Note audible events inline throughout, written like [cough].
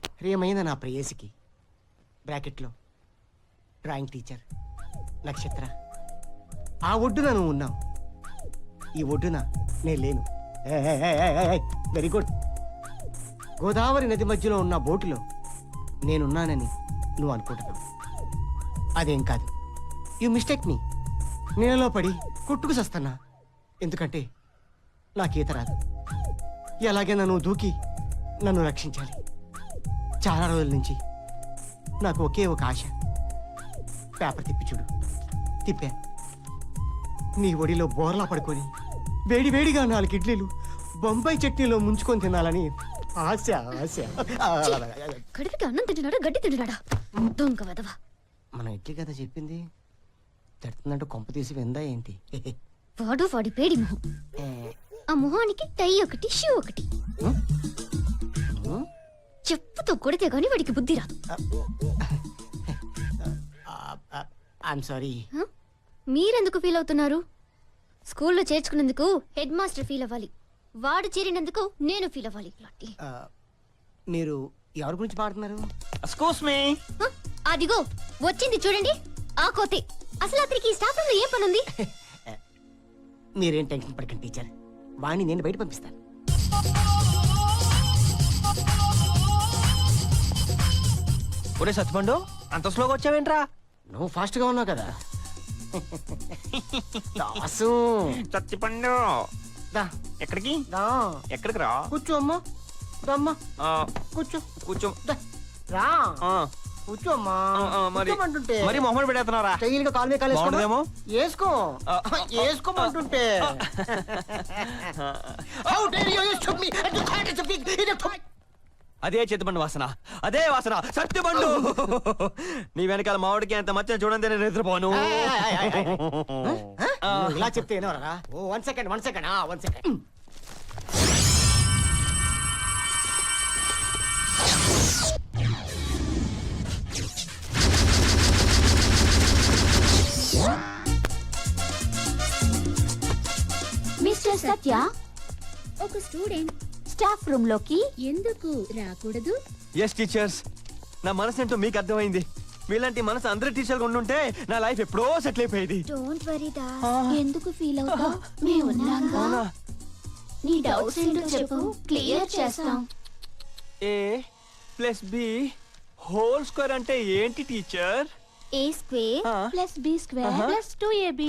ప్రియమైన నా ప్రేయసికి. బ్రాకెట్లో. Drawing teacher. నక్షత్ర. ఆ ఒడ్డున నువ్వు ఉన్నావు. ఈ ఒడ్డున నేను లేను. Very good. గోదావరి నది మధ్యలో ఉన్న బోటులో నేనున్నానని నువ్వు అనుకుంటున్నావు. అదేం కాదు. యు మిస్టేక్ మీ నీళ్ళలో పడి కొట్టుకు సస్తన్నా ఎందుకంటే నాకు ఈత రాదు. ఎలాగైనా నువ్వు దూకి నన్ను రక్షించాలి. చాలా రోజుల నుంచి నాకు ఒకే ఒక ఆశ. పేపర్ తిప్పి చూడు. తిప్పా. నీ ఒడిలో బోర్లా పడుకొని వేడి వేడిగా నాలుగు ఇడ్లీలు బొంబాయి చట్నీలో ముంచుకొని తినాలని ఆశ ఆశ. కడుపుకి అన్నం తింటున్నాడా? గడ్డి తింటున్నాడా? దొంగ వదవా మనం ఇడ్లీ కదా చెప్పింది. తిడుతుందంటూ కొంప తీసి విందా ఏంటి? వాడు వాడి పేడి మొహం. ఆ మొహానికి టై ఒకటి షూ ఒకటి. చెప్పుతో కొడితే గాని వాడికి బుద్ధి రాదు. I'm sorry? మీరెందుకు ఫీల్ అవుతున్నారు? స్కూల్లో చేర్చుకున్నందుకు హెడ్ మాస్టర్ ఫీల్ అవ్వాలి. వాడు చేరినందుకు నేను ఫీల్ అవ్వాలి. లాంటి. మీరు ఎవరి గురించి పాడుతున్నారు ఎక్స్క్యూస్ మీ హ? అదిగో వచ్చింది చూడండి. ఆ కోతే. అసలు అతనికి ఈ స్టాఫ్ రూమ్లో ఏం పని ఉంది [laughs] మీరేం టెన్షన్ పడకండి టీచర్. వాణ్ణి నేను బయట పంపిస్తాను. ఒరే సత్యపండు అంత స్లోగా వచ్చావేంట్రా? నువ్వు ఫాస్ట్గా ఉన్నావు కదా. దాసు. సత్యపండు. దా. ఎక్కడికి? దా. ఎక్కడికి రా? కూర్చో అమ్మా. రమ్మా. ఆ, కూర్చో. కూర్చో. దా. రా. ఆ, కూర్చో అమ్మా. మరి కూర్చోమంటుంటే. మరి మొహం పెడేస్తున్నారా స్టైల్గా కాలు మీద కాలు వేసుకోమా? బాగుండదేమో? వేసుకో ఆ, వేసుకోమంటుంటే How dare you? Use to me. And to try to speak. In a to- అదే చేతిపండు వాసన అదే వాసన సత్యపండు నీ వెనకాల మామిడికి ఎంత మచ్చ చూడండి నేను నిద్రపోను ఇలా చెప్తే ఓ one second one second one second mister Satya ఒక స్టూడెంట్ స్టాఫ్ రూమ్లోకి ఎందుకు? రాకూడదు. ఎస్ టీచర్స్ నా మనసు ఏంటో మీకు అర్థమైంది. మీలాంటి మనసు అందరి టీచర్లు ఉండుంటే నా లైఫ్ ఎప్పుడో సెటిల్ అయిపోయేది. డోంట్ వరీ దా. ఎందుకు ఫీల్ అవుతా మేము ఉన్నాగా. నీ డౌట్స్ ఏంటో చెప్పు. క్లియర్ చేస్తాం. A plus B whole square అంటే ఏంటి teacher A square plus B square. Plus two AB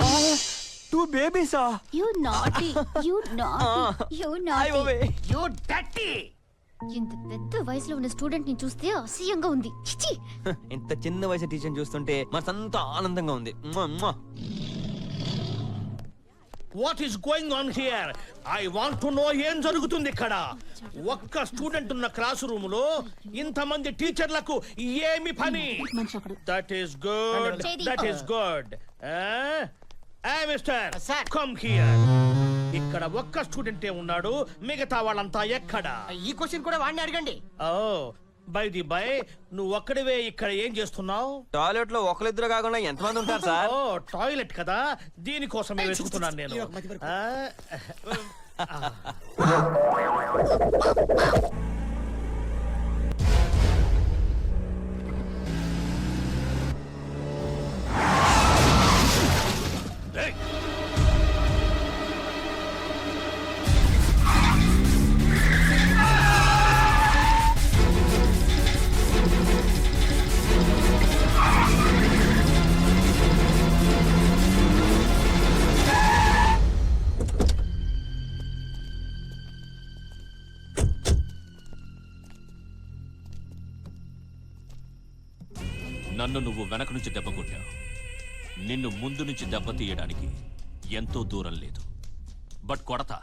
two బేబీసా you naughty you naughty you you dirty ఇంత పెద్ద వయసులో ఉన్న స్టూడెంట్ని చూస్తే అసహ్యంగా ఉంది. చిచి. [laughs] ఇంత చిన్న వయసు టీచర్ చూస్తుంటే మనసంతా ఆనందంగా ఉంది. What is going on here I want to know ఏం జరుగుతుంది ఇక్కడ? ఒక్క స్టూడెంట్ ఉన్న క్లాస్ రూమ్లో ఇంతమంది టీచర్లకు ఏమి పని? That is good. That is good mister Sir. Come here ఇక్కడ ఒక్క స్టూడెంటే ఉన్నాడు మిగతా వాళ్ళంతా ఎక్కడ ఈ క్వశ్చన్ కూడా వాడిని అడగండి ఓ బై ది బై నువ్వు ఒక్కడివే ఇక్కడ ఏం చేస్తున్నావు టాయిలెట్లో ఒకరిద్దరు కాకుండా ఎంతమంది ఉంటారు సార్ ఓ టాయిలెట్ కదా దీనికోసమే వెతుకుతున్నాను నేను ఆ, నన్ను నువ్వు వెనక నుంచి దెబ్బ కొట్టావు. నిన్ను ముందు నుంచి దెబ్బ తీయడానికి ఎంతో దూరం లేదు. బట్ కొడతా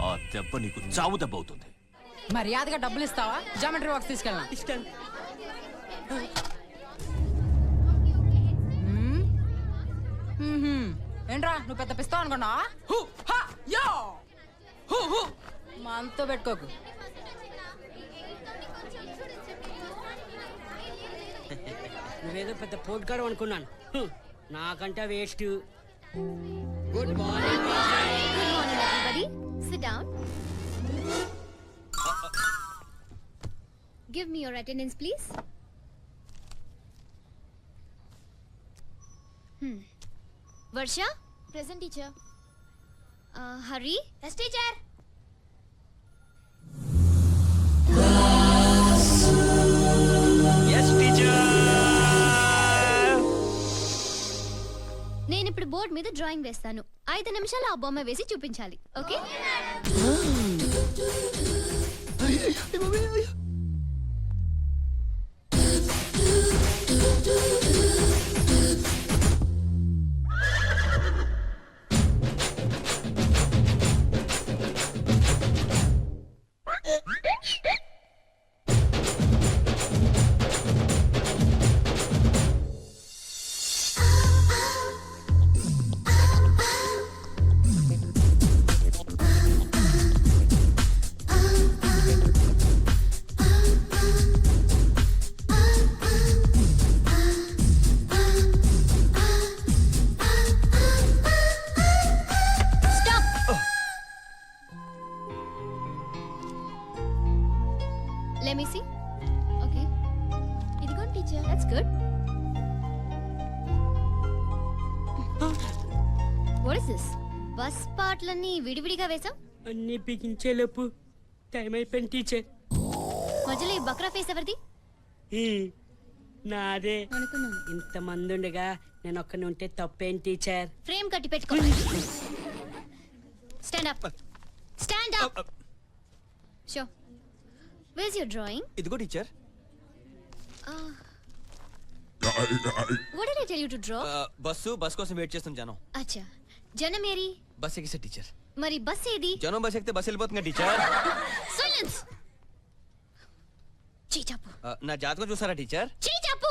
ఆ దెబ్బ నీకు చావు దెబ్బ అవుతుంది. మర్యాదగా డబ్బులు ఇస్తావా? జామెట్రీ బాక్స్ తీసుకెళ్ళా ఏంట్రా నువ్వు పెద్ద పిస్తావు అనుకున్నావా? హు, హా, యో! హు, హు. మనతో పెట్టుకోకు. నువ్వేదో పెద్ద పోట్గాడు అనుకున్నాను హ్మ్. నాకంటే waste good morning Good morning, everybody. Sit down. Give me your attendance please Hmm. Varsha present teacher Hari yes teacher yes నేను ఇప్పుడు బోర్డ్ మీద డ్రాయింగ్ వేస్తాను. ఐదు నిమిషాలు ఆ బొమ్మ వేసి చూపించాలి. ఓకే? పాటలన్నీ విడివిడిగా వేసాం అన్ని బిగించేలోపు టైం అయిపోయింది టీచర్ మధ్యలో ఈ బక్రా ఫేస్ ఎవరిది? ఈ, నాదే. అనుకున్నాను. ఇంతమంది ఉండగా నేను ఒక్కని ఉంటే తప్పేం టీచర్ ఫ్రేమ్ కట్టి పెట్టుకో. Stand up stand up show was your drawing ఇదిగో teacher what did I tell you to draw bus bus కోసం వెయిట్ చేస్తుంది జనం. అచ్చా. జనం ఏరి? బస్ ఎక్కిసే టీచర్. మరి బస్ ఏది? జనం బస్ ఎక్కితే బస్ వెళ్ళిపోతుంది టీచర్? సైలెన్స్. చీచాపు నా జాతకం చూసారా టీచర్? చీచాపు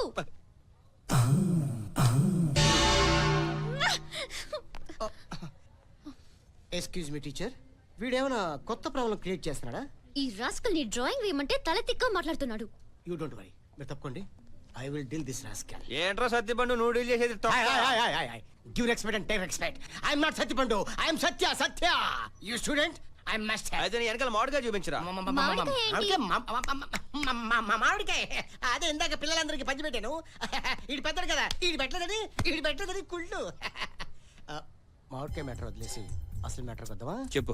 ఎక్స్క్యూజ్ మీ టీచర్ వీడేమైనా కొత్త ప్రాబ్లం క్రియేట్ చేస్తున్నాడా? ఈ రాస్కల్ని డ్రాయింగ్ వేయమంటే తల తిక్క మాట్లాడుతున్నాడు. యూ డోంట్ వరీ మీరు తప్పుకోండి. I will deal this rascal ఏంట్రా సత్యపండు నువ్వు డీల్ చేసేది. Give respect and take respect I'm not Satyapandu I'm Satya Satya you student I must అయితే నీ వెనకాల మామిడిగా చూపించరా మామిడికాయ? మామిడికాయ అదే ఇందాక పిల్లలందరికీ పంచి పెట్టాను ఈడు పెద్దడు కదా ఈడు పెట్టలేదని ఈడు పెట్టలేదని కుళ్ళు మామిడికాయ మ్యాటర్ వదిలేసి అసలు మ్యాటర్ వద్దామా చెప్పు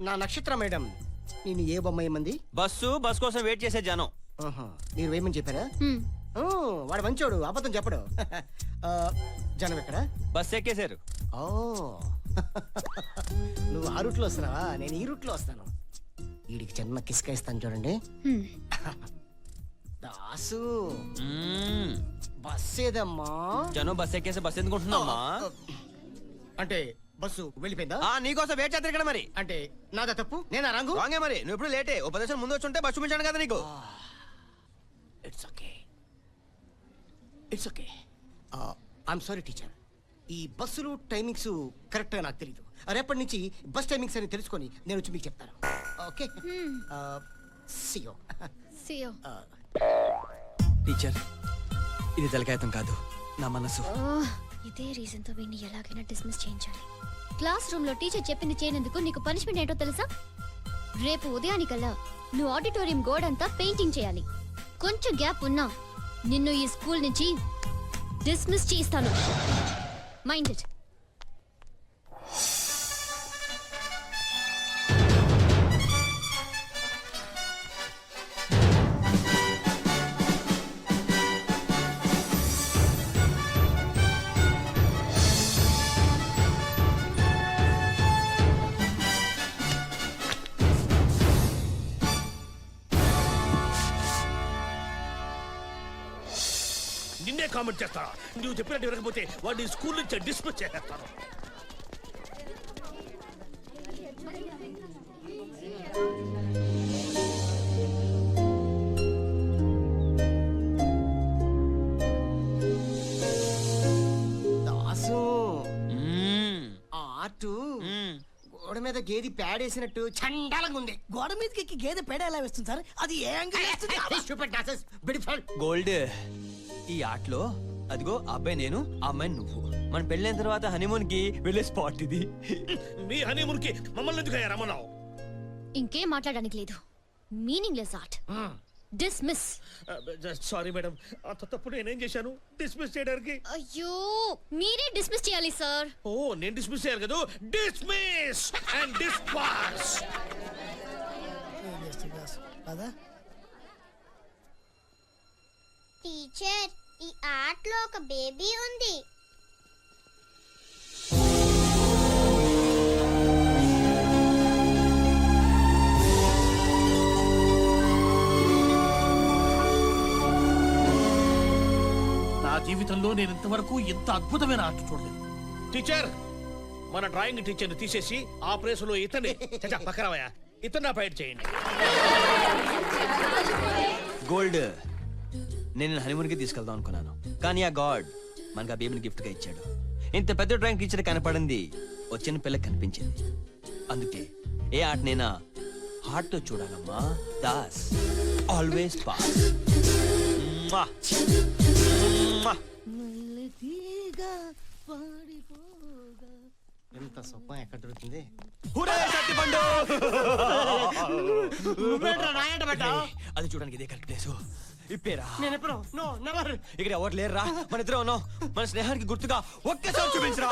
నా నక్షత్ర మేడం నేను ఏ బొమ్మ ఏమంది బస్సు బస్ కోసం వెయిట్ చేసే జనం ఆహా, మీరు వేయమని చెప్పారా? హ్మ్. ఓ, వాడు మంచోడు అబద్ధం చెప్పడు. [laughs] ఆ, జనం ఎక్కడ? బస్ ఎక్కేశారు. ఓ. [laughs] నువ్వు ఆ రూట్లో వస్తున్నావా? నేను ఈ రూట్లో వస్తాను. వీడికి చిన్న కిస్క ఇస్తాను చూడండి. హ్మ్. [laughs] దాసు. మ్మ్. బస్ ఏదమ్మా? జనం బస్ ఎక్కేసి బస్ ఎందుకు ఉంటున్నామా అంటే బస్సు వెళ్ళిపోయిందా? ఆ నీకోసం వెయిట్ చేస్తారు ఇక్కడ మరి. అంటే నాదా తప్పు? నేనా రంగు? రాంగే మరి నువ్వు ఇప్పుడు లేటే. ఓ పది నిమిషాలు ముందు వచ్చి ఉంటే బస్ చూపించాను కదా నీకు. It's okay it's okay I'm sorry teacher ఈ బస్సులు టైమింగ్స్ కరెక్ట్గా నాకు తెలియదు రేపటి నుంచి బస్ టైమింగ్స్ అని తెలుసుకొని నేను వచ్చి మీకు చెప్తాను. Okay see you See you. Teacher ఇది తలకాయతం కాదు. నా మనసు. ఇదే రీజన్తో వీడిని ఎలాగైనా డిస్మిస్ చేయించాలి. క్లాస్ రూమ్లో టీచర్ చెప్పింది చేయనందుకు నీకు పనిష్మెంట్ ఏంటో తెలుసా? రేపు ఉదయానికల్లా నువ్వు ఆడిటోరియం గోడ అంతా పెయింటింగ్ చేయాలి. కొంచెం గ్యాప్ ఉన్నా నిన్ను ఈ స్కూల్ నుంచి డిస్మిస్ చేస్తాను మైండ్ ఇట్. కామెంట్ చేస్తారా? నువ్వు చెప్పినట్టు వినకపోతే వాడిని స్కూల్ నుంచి డిస్మిస్ చేసేస్తాను. దాసు. ఆ ఆర్టు. గోడ మీద గేది పేడేసినట్టు చండాలంగా ఉంది. గోడ మీదకి ఎక్కి గేదె పేడ ఎలా వేస్తుంది సార్? అది ఏ Stupid nonsense, beautiful. గోల్డ్. ఈ ఆటలో అదిగో అబ్బాయి నేను అమ్మాయి నువ్వు. మన పెళ్ళైన తర్వాత హనీమూన్కి వెళ్ళే స్పాట్ ఇది. మీ హనీమూన్కి మమ్మల్ని ఎందుకు రమ్మన్నావు? ఇంకేం మాట్లాడడానికి లేదు. Meaningless art dismiss sorry madam. అంత తప్పు నేనేం చేశాను? డిస్మిస్ చేయడానికి? అయ్యో మీరే డిస్మిస్ చేయాలి సార్. ఓ నేను డిస్మిస్ చేయాలి కదా? డిస్మిస్ అండ్ డిస్పాస్ టీచర్ ఈ ఆటలో ఒక బేబీ ఉంది. నా జీవితంలో నేను ఇంతవరకు ఇంత అద్భుతమైన ఆట చూడలేదు. టీచర్ మన డ్రాయింగ్ టీచర్ని తీసేసి ఆ ప్లేస్లో ఇతన్ని చచ్చా, పక్కరావయ్యా ఇతన్ని అపాయింట్ చేయండి. గోల్డ్. నేను హనీమూన్కి తీసుకెళ్దాం అనుకున్నాను. కానీ ఆ గాడ్ మనకు ఆ బేబీని గిఫ్ట్గా ఇచ్చాడు. ఇంత పెద్ద డ్రాయింగ్ టీచర్ కనపడింది. వచ్చిన పిల్లకి కనిపించింది. అందుకే ఏ ఆటనైనా హార్ట్తో చూడాలమ్మా. దాస్. ఆల్వేస్ పాస్ ఎంత సొప్పం ఎక్కడ దొరుకుతుంది అది చూడడానికి ఇదే కరెక్ట్ ప్లేస్ ఇప్పేరా. నేను ఎప్పుడు? No never. ఇక్కడ ఎవరు లేరురా? మన ఇద్దరం ఉన్నాం. మన స్నేహానికి గుర్తుగా ఒక్కసారి చూపించరా.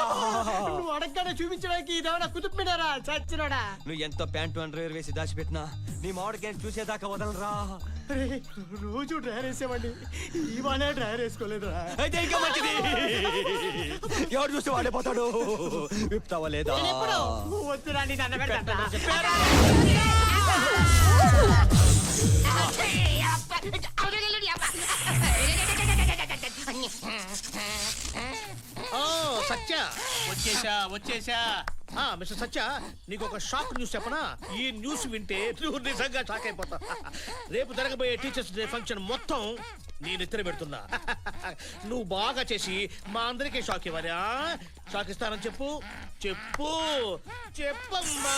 నువ్వు అడగగానే చూపించడానికి ఇదేమన్నా కుతుబ్ మినారా చచ్చినోడా? నువ్వు ఎంత ప్యాంటు అండర్వేర్ వేసి దాచిపెట్టినా? నీ మామిడికాయ చూసేదాకా వదలరా. రోజు డ్రైర్ వేసేవాడిని. ఇవాళ డ్రైర్ వేసుకోలేదురా. అయితే ఇంకా మంచిది. ఎవరు చూస్తే వాడే పోతాడు. విప్తావా లేదా? వద్దురా నీ దండ పెడతా. ఓ సత్య. వచ్చేసా వచ్చేసా. ఆ మిస్టర్ సత్య నీకు ఒక షాక్ న్యూస్ చెప్పనా? ఈ న్యూస్ వింటే నువ్వు నిజంగా షాక్ అయిపోతా. రేపు జరగబోయే టీచర్స్ డే ఫంక్షన్ మొత్తం నేను ఎత్తున పెడుతున్నా. నువ్వు బాగా చేసి మా అందరికీ షాక్ ఇవ్వాలి? షాక్ ఇస్తానని చెప్పు. చెప్పు. చెప్పమ్మా.